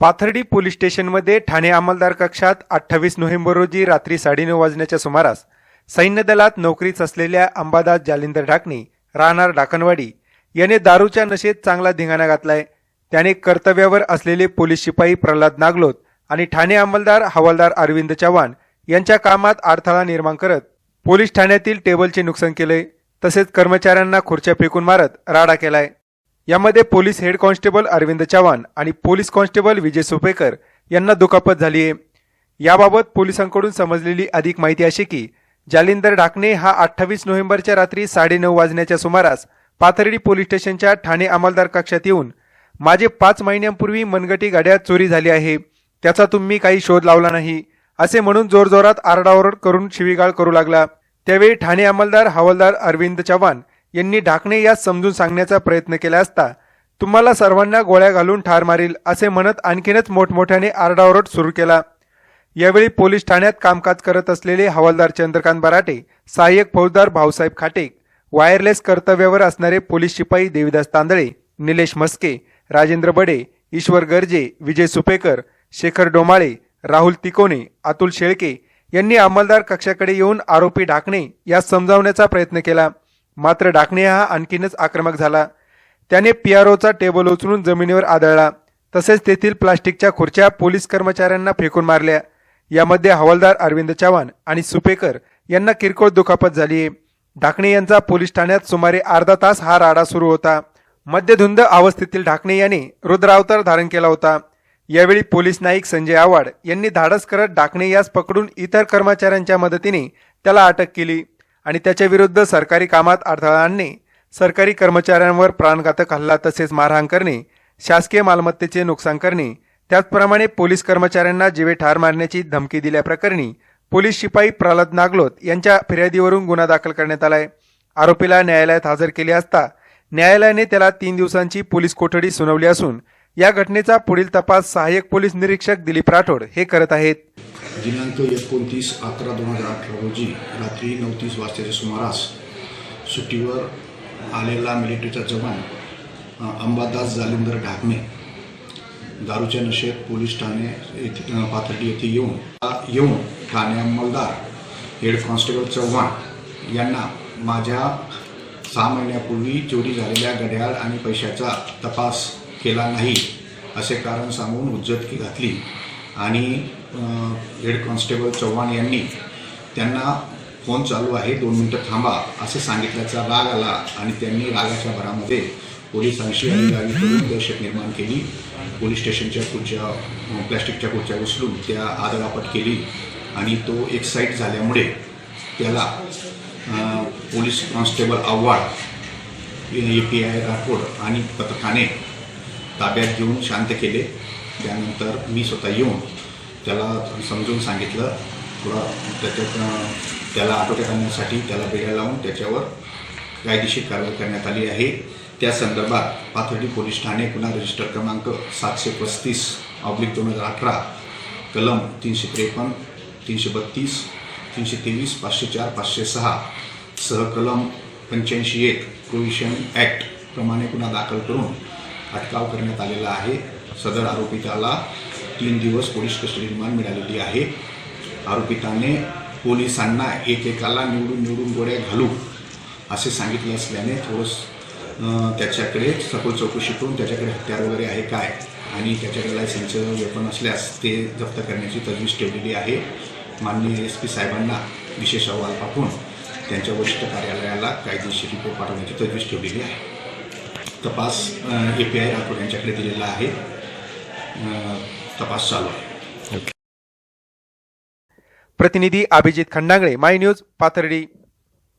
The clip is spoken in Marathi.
पाथर्डी पोलीस स्टेशनमध्ये ठाणे अंमलदार कक्षात अठ्ठावीस नोव्हेंबर रोजी रात्री साडेनऊ वाजण्याच्या सुमारास सैन्य दलात नोकरीच असलेल्या अंबादास जालिंदर ढाकणे राहणार डाकणवाडी याने दारूच्या नशेत चांगला धिंगाणा घातलाय. त्याने कर्तव्यावर असलेले पोलीस शिपाई प्रल्हाद नागलोत आणि ठाणे अंमलदार हवालदार अरविंद चव्हाण यांच्या कामात अडथळा निर्माण करत पोलीस ठाण्यातील टेबलचे नुकसान केले तसेच कर्मचाऱ्यांना खुर्च्या फेकून मारत राडा केलाय. यामध्ये police head constable Arvind Chavan आणि पोलीस कॉन्स्टेबल विजय सुपेकर यांना दुखापत झाली आहे. याबाबत पोलिसांकडून समजलेली अधिक माहिती अशी की जालिंदर ढाकणे हा अठ्ठावीस नोव्हेंबरच्या रात्री साडेनऊ वाजण्याच्या सुमारास पाथर्डी पोलीस स्टेशनच्या ठाणे अंमलदार कक्षात येऊन माझे पाच महिन्यांपूर्वी मनगटी गाड्या चोरी झाली आहे त्याचा तुम्ही काही शोध लावला नाही असे म्हणून जोरजोरात आरडाओरड करून शिवीगाळ करू लागला. त्यावेळी ठाणे अंमलदार हवालदार अरविंद चव्हाण यांनी ढाकणे यास समजून सांगण्याचा प्रयत्न केला असता तुम्हाला सर्वांना गोळ्या घालून ठार मारील असे म्हणत आणखीनच मोठमोठ्याने आरडाओरड सुरू केला. यावेळी पोलीस ठाण्यात कामकाज करत असलेले हवालदार चंद्रकांत बराटे सहाय्यक फौजदार भाऊसाहेब खाटेक वायरलेस कर्तव्यावर असणारे पोलीस शिपाई देविदास तांदळे निलेश मस्के राजेंद्र बडे ईश्वर गर्जे विजय सुपेकर शेखर डोमाळे राहुल तिकोने अतुल शेळके यांनी अंमलदार कक्षाकडे येऊन आरोपी ढाकणे यास समजावण्याचा प्रयत्न केला. मात्र डाकणे हा आणखीनच आक्रमक झाला. त्याने पियारोचा टेबल उचलून जमिनीवर आदळला. तसेच तेथील प्लास्टिकच्या खुर्च्या पोलीस कर्मचाऱ्यांना फेकून मारल्या. यामध्ये हवालदार अरविंद चव्हाण आणि सुपेकर यांना किरकोळ दुखापत झाली. आहे ढाकणे यांचा पोलीस ठाण्यात सुमारे अर्धा तास हा राडा सुरू होता. मध्यधुंद अवस्थेतील ढाकणे यांनी रुद्रावतार धारण केला होता. यावेळी पोलीस नाईक संजय आव्हाड यांनी धाडस करत डाकणे यास पकडून इतर कर्मचाऱ्यांच्या मदतीने त्याला अटक केली. आणि त्याच्या विरुद्ध सरकारी कामात अडथळा आणणे सरकारी कर्मचाऱ्यांवर प्राणघातक हल्ला तसेच मारहाण करणे शासकीय मालमत्तेचे नुकसान करणे त्याचप्रमाणे पोलीस कर्मचाऱ्यांना जीवे ठार मारण्याची धमकी दिल्याप्रकरणी पोलीस शिपाई प्रल्हाद नागलोत यांच्या फिर्यादीवरून गुन्हा दाखल करण्यात आलाय. आरोपीला न्यायालयात हजर केले असता न्यायालयाने त्याला तीन दिवसांची पोलीस कोठडी सुनावली असून या घटनेचा पुढील तपास सहाय्यक पोलीस निरीक्षक दिलीप राठोड हे करत आहेत. दिनांक एकोणतीस अकरा दोन हजार अठरा रोजी रात्री नऊ तीस वाजताच्या सुमारास सुट्टीवर आलेला मिलिटरीचा जवान अंबादास जालिंदर ढाकणे दारूच्या नशेत पोलीस ठाणे येथे पाथर्डी येथे येऊन येऊन ठाणे अंमलदार हेड कॉन्स्टेबल चव्हाण यांना माझ्या सहा महिन्यापूर्वी चोरी झालेल्या घड्याळ आणि पैशाचा तपास केला नाही असे कारण सांगून उज्जतकी घातली. आणि हेड कॉन्स्टेबल चव्हाण यांनी त्यांना फोन चालू आहे दोन मिनटं थांबा असे सांगितल्याचा राग आला आणि त्यांनी रागाच्या भरामध्ये पोलिसांशी अधिकारी करून दहशत निर्माण केली. पोलीस स्टेशनच्या खुर्च्या प्लॅस्टिकच्या खुर्च्या उचलून त्या आदळापट केली आणि तो एक साईट झाल्यामुळे त्याला police constable Avhad A P I Rathod आणि पथकाने ताब्यात घेऊन शांत केले. त्यानंतर मी स्वतः येऊन त्याला समजून सांगितलं थोडा त्याच्यात त्याला आटोक्यात आणण्यासाठी त्याला बेड्या लावून त्याच्यावर कायदेशीर कारवाई करण्यात आली आहे. त्या संदर्भात पाथर्डी पोलीस ठाणे गुन्हा रजिस्टर क्रमांक सातशे पस्तीस ऑब्लिक दोन हजार अठरा कलम तीनशे त्रेपन्न तीनशे बत्तीस तीनशे तेवीस पाचशे चार पाचशे सहा सहकलम पंच्याऐंशी एक प्रोव्हिशन ॲक्ट प्रमाणे गुन्हा दाखल करून अटकाव करण्यात आलेला आहे. सदर आरोपिताला तीन दिवस पोलीस कस्टडी रिमांड मिळालेली आहे. आरोपिताने पोलिसांना एकेकाला निवडून निवडून गोळ्या घालू असे सांगितले असल्याने थोडंस त्याच्याकडे सखोल चौकशी करून त्याच्याकडे हत्यार वगैरे आहे काय आणि त्याच्याकडे लायसन्सचं वेपन असल्यास ते जप्त करण्याची तजवीज ठेवलेली आहे. माननीय एस पी साहेबांना विशेष अहवाल पाठवून त्यांच्या वरिष्ठ कार्यालयाला कायदेशीर रिपोर्ट पाठवण्याची तजवीज ठेवलेली आहे. तपास ए पी आय राठोड यांच्याकडे दिलेला आहे. तपास चालू आहे. प्रतिनिधी अभिजित खंडांगळे माय न्यूज पाथर्डी.